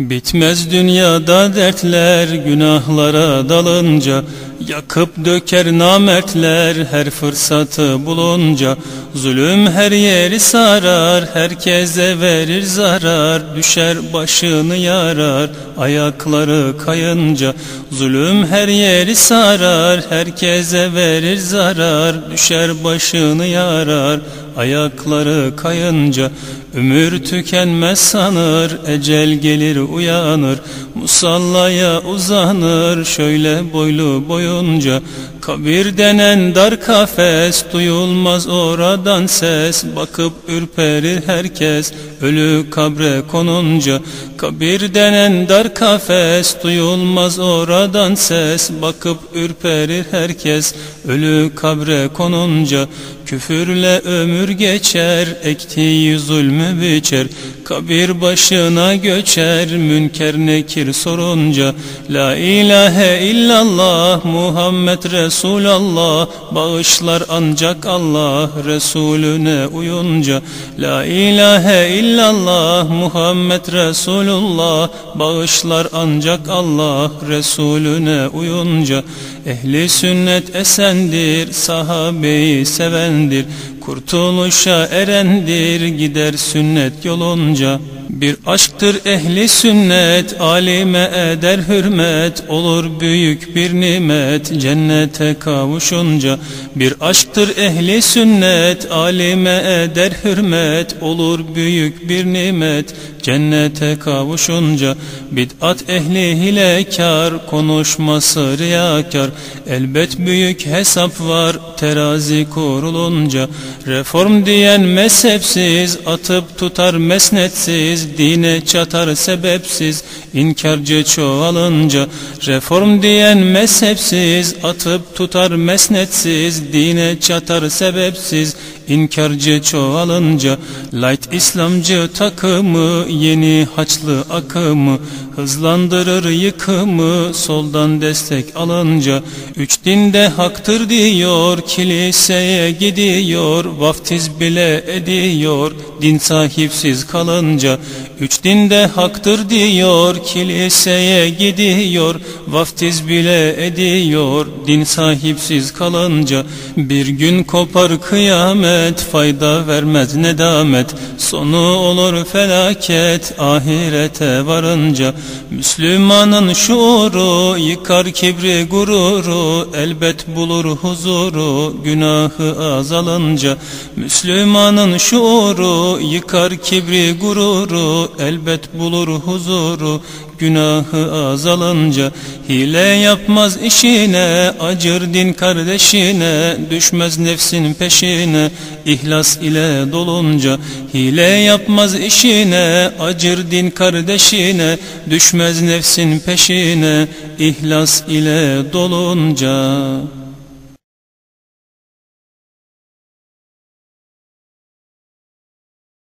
Bitmez dünyada dertler günahlara dalınca Yakıp döker namertler her fırsatı bulunca. Zulüm her yeri sarar herkese verir zarar Düşer başını yarar ayakları kayınca. Zulüm her yeri sarar herkese verir zarar Düşer başını yarar ayakları kayınca Ömür tükenmez sanır ecel gelir uyanır Musallaya uzanır şöyle boylu boyunca. Kabir denen dar kafes duyulmaz oradan ses. Bakıp ürperir herkes ölü kabre konunca. Kabir denen dar kafes duyulmaz oradan ses. Bakıp ürperir herkes ölü kabre konunca Küfürle ömür geçer ektiği zulmü biçer. Kabir başına göçer münker nekir sorunca. La ilahe illallah Muhammed Resulallah. Bağışlar ancak Allah Resulüne uyunca. La ilahe illallah Muhammed Resulullah. Bağışlar ancak Allah Resulüne uyunca Ehli sünnet esendir Sahabeyi sevendir. Kurtuluşa erendir gider sünnet yolunca Bir aşktır ehli sünnet alime eder hürmet. Olur büyük bir nimet cennete kavuşunca. Bir aşktır ehli sünnet alime eder hürmet. Olur büyük bir nimet cennete kavuşunca. Bid'at ehli hilekar konuşması riyakar. Elbet büyük hesap var terazi kurulunca. Reform diyen mezhepsiz atıp tutar mesnetsiz Dine çatar sebepsiz inkarcı çoğalınca Reform diyen mezhepsiz atıp tutar mesnetsiz Dine çatar sebepsiz inkarcı çoğalınca Light İslamcı takımı yeni haçlı akımı Hızlandırır yıkımı soldan destek alınca Üç dinde haktır diyor kiliseye gidiyor Vaftiz bile ediyor din sahipsiz kalınca Üç dinde haktır diyor kiliseye gidiyor Vaftiz bile ediyor din sahipsiz kalınca Bir gün kopar kıyamet fayda vermez nedamet. Sonu olur felaket ahirete varınca. Müslümanın şuuru yıkar kibri gururu Elbet bulur huzuru günahı azalınca. Müslümanın şuuru yıkar kibri gururu Elbet bulur huzuru günahı azalınca Hile yapmaz işine acır din kardeşine Düşmez nefsin peşine ihlas ile dolunca Hile yapmaz işine acır din kardeşine Düşmez nefsin peşine ihlas ile dolunca